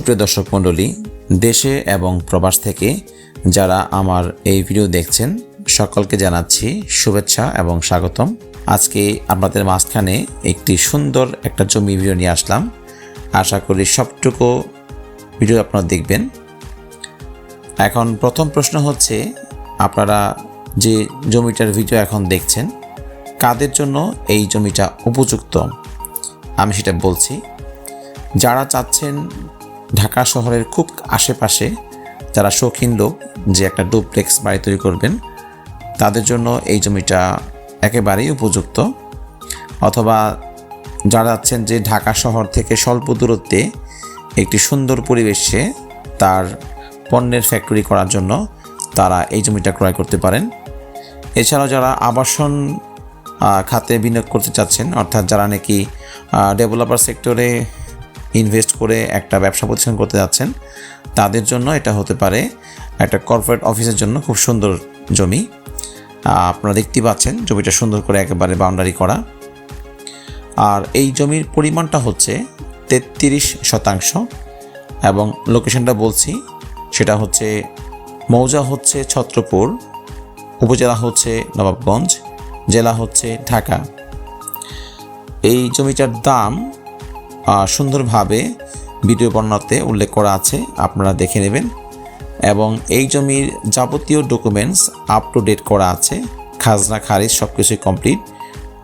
সুপ্রিয় দর্শক মণ্ডলী, দেশে এবং প্রবাস থেকে যারা আমার এই ভিডিও দেখছেন, সকলকে জানাচ্ছি শুভেচ্ছা এবং স্বাগতম। আজকে আপনাদের মাঝখানে একটি সুন্দর একটা জমি ভিডিও নিয়ে আসলাম। আশা করি সবটুকু ভিডিও আপনারা দেখবেন। এখন প্রথম প্রশ্ন হচ্ছে, আপনারা যে জমিটার ভিডিও এখন দেখছেন, কাদের জন্য এই জমিটা উপযুক্ত? আমি সেটা বলছি। যারা চাচ্ছেন ঢাকা শহরের খুব আশেপাশে যারা শৌখিন লোক যে একটা ডুপ্লেক্স বাড়ি তৈরি করবেন, তাদের জন্য এই জমিটা একেবারেই উপযুক্ত। অথবা যারা চাচ্ছেন যে ঢাকা শহর থেকে স্বল্প দূরত্বে একটি সুন্দর পরিবেশে তার পণ্যের ফ্যাক্টরি করার জন্য তারা এই জমিটা ক্রয় করতে পারেন। এছাড়াও যারা আবাসন খাতে বিনিয়োগ করতে চাচ্ছেন, অর্থাৎ যারা নাকি ডেভেলপার সেক্টরে ইনভেস্ট করে একটা ব্যবসা প্রতিষ্ঠান করতে যাচ্ছেন, তাদের জন্য এটা হতে পারে একটা কর্পোরেট অফিসের জন্য খুব সুন্দর জমি। আপনারা দেখতেই পাচ্ছেন জমিটা সুন্দর করে একেবারে বাউন্ডারি করা। আর এই জমির পরিমাণটা হচ্ছে তেত্রিশ শতাংশ এবং লোকেশনটা বলছি, সেটা হচ্ছে মৌজা হচ্ছে ছত্রপুর, উপজেলা হচ্ছে নবাবগঞ্জ, জেলা হচ্ছে ঢাকা। এই জমিটার দাম সুন্দরভাবে ভিডিও বর্ণনাতে উল্লেখ করা আছে, আপনারা দেখে নেবেন। এবং এই জমির যাবতীয় ডকুমেন্টস আপ টু ডেট করা আছে, খাজনা, খারিজ সব কিছুই কমপ্লিট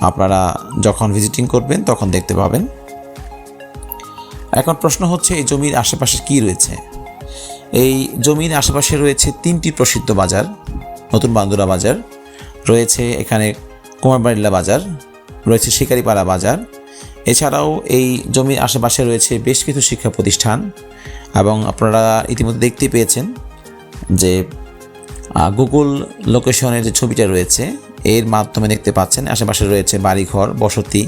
আপনারা যখন ভিজিটিং করবেন, তখন দেখতে পাবেন। এখন প্রশ্ন হচ্ছে, এই জমির আশেপাশে কি রয়েছে? এই জমির আশেপাশে রয়েছে তিনটি প্রসিদ্ধ বাজার, নতুন বান্দুরা বাজার। রয়েছে এখানে কুমারবাড়িলা বাজার, রয়েছে শিকারিপাড়া বাজার এছাড়াও এই জমির আশেপাশে রয়েছে বেশ কিছু শিক্ষা প্রতিষ্ঠান এবং আপনারা ইতিমধ্যে দেখতে পেয়েছেন যে গুগল লোকেশনের যে ছবিটা রয়েছে, এর মাধ্যমে দেখতে পাচ্ছেন আশেপাশে রয়েছে বাড়িঘর, বসতি।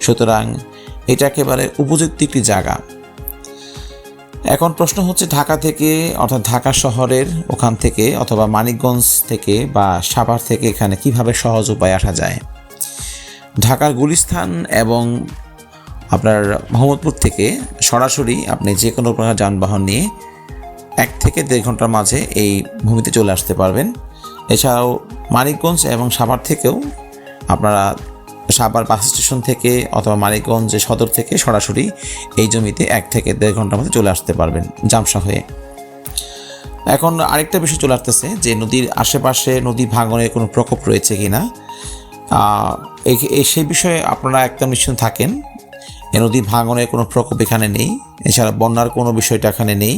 সুতরাং এটা একেবারে উপযুক্ত একটি জায়গা। এখন প্রশ্ন হচ্ছে ঢাকা থেকে, অর্থাৎ ঢাকা শহরের ওখান থেকে অথবা মানিকগঞ্জ থেকে বা সাভার থেকে এখানে কীভাবে সহজ উপায়ে আসা যায়? ঢাকার গুলিস্থান এবং আপনার মোহাম্মদপুর থেকে সরাসরি আপনি যে কোনো প্রকার যানবাহন নিয়ে এক থেকে দেড় ঘণ্টার মাঝে এই ভূমিতে চলে আসতে পারবেন। এছাড়াও মানিকগঞ্জ এবং সাভার থেকেও আপনারা সাভার বাস স্টেশন থেকে অথবা মানিকগঞ্জ সদর থেকে সরাসরি এই জমিতে এক থেকে দেড় ঘণ্টার মধ্যে চলে আসতে পারবেন জামসা হয়ে। এখন আরেকটা বিষয় চলে আসতেছে যে নদীর আশেপাশে নদী ভাঙনের কোনো প্রকোপ রয়েছে কি না সেই বিষয়ে আপনারা একদম নিশ্চিন্ত থাকেন। এ নদী ভাঙনের কোনো প্রকোপ এখানে নেই। এছাড়া বন্যার কোনো বিষয়টা এখানে নেই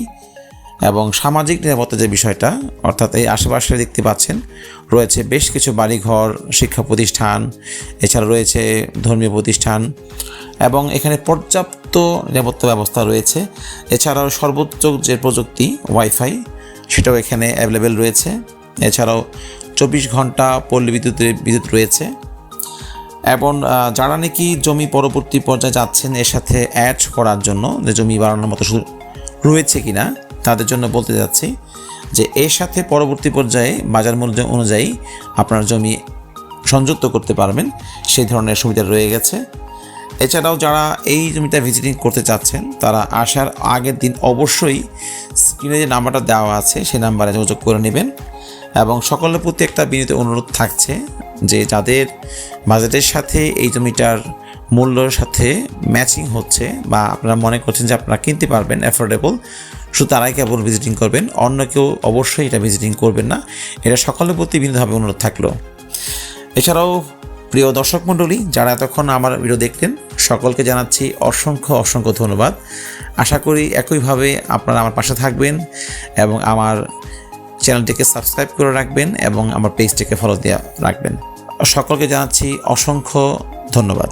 এবং সামাজিক নিরাপত্তা যে বিষয়টা, অর্থাৎ এই আশেপাশে দেখতে পাচ্ছেন, রয়েছে বেশ কিছু বাড়িঘর, শিক্ষা প্রতিষ্ঠান, এছাড়া রয়েছে ধর্মীয় প্রতিষ্ঠান এবং এখানে পর্যাপ্ত নিরাপত্তা ব্যবস্থা রয়েছে। এছাড়াও সর্বোচ্চ যে প্রযুক্তি, ওয়াইফাই, সেটাও এখানে অ্যাভেলেবেল রয়েছে। এছাড়াও চব্বিশ ঘণ্টা পল্লী বিদ্যুতের বিদ্যুৎ রয়েছে। এবং যারা নাকি জমি পরবর্তী পর্যায়ে যাচ্ছেন এর সাথে অ্যাড করার জন্য, যে জমি বাড়ানোর মতো সুযোগ রয়েছে কিনা, তাদের জন্য বলতে যাচ্ছি যে এর সাথে পরবর্তী পর্যায়ে বাজার মূল্য অনুযায়ী আপনার জমি সংযুক্ত করতে পারবেন, সেই ধরনের সুবিধা রয়ে গেছে। এছাড়াও যারা এই জমিটা ভিজিটিং করতে চাচ্ছেন, তারা আসার আগের দিন অবশ্যই স্ক্রিনে যে নাম্বারটা দেওয়া আছে সেই নাম্বারে যোগাযোগ করে নেবেন এবং সকলের প্রতি একটা বিনীত অনুরোধ থাকছে। যে যাদের বাজেটের সাথে এই জমিটার মূল্যর সাথে ম্যাচিং হচ্ছে বা আপনারা মনে করছেন যে আপনারা কিনতে পারবেন অ্যাফোর্ডেবল শুধু তারাই কেবল ভিজিটিং করবেন, অন্য কেউ অবশ্যই এটা ভিজিটিং করবেন না। এটা সকলের প্রতি বিনীতভাবে অনুরোধ থাকল। এছাড়াও প্রিয় দর্শক মণ্ডলী, যারা এতক্ষণ আমার ভিডিও দেখলেন, সকলকে জানাচ্ছি অসংখ্য অসংখ্য ধন্যবাদ। আশা করি একইভাবে আপনারা আমার পাশে থাকবেন এবং আমার চ্যানেলটিকে সাবস্ক্রাইব করে রাখবেন এবং আমার পেজটিকে ফলো দিয়ে রাখবেন। সকলকে জানাচ্ছি অসংখ্য ধন্যবাদ।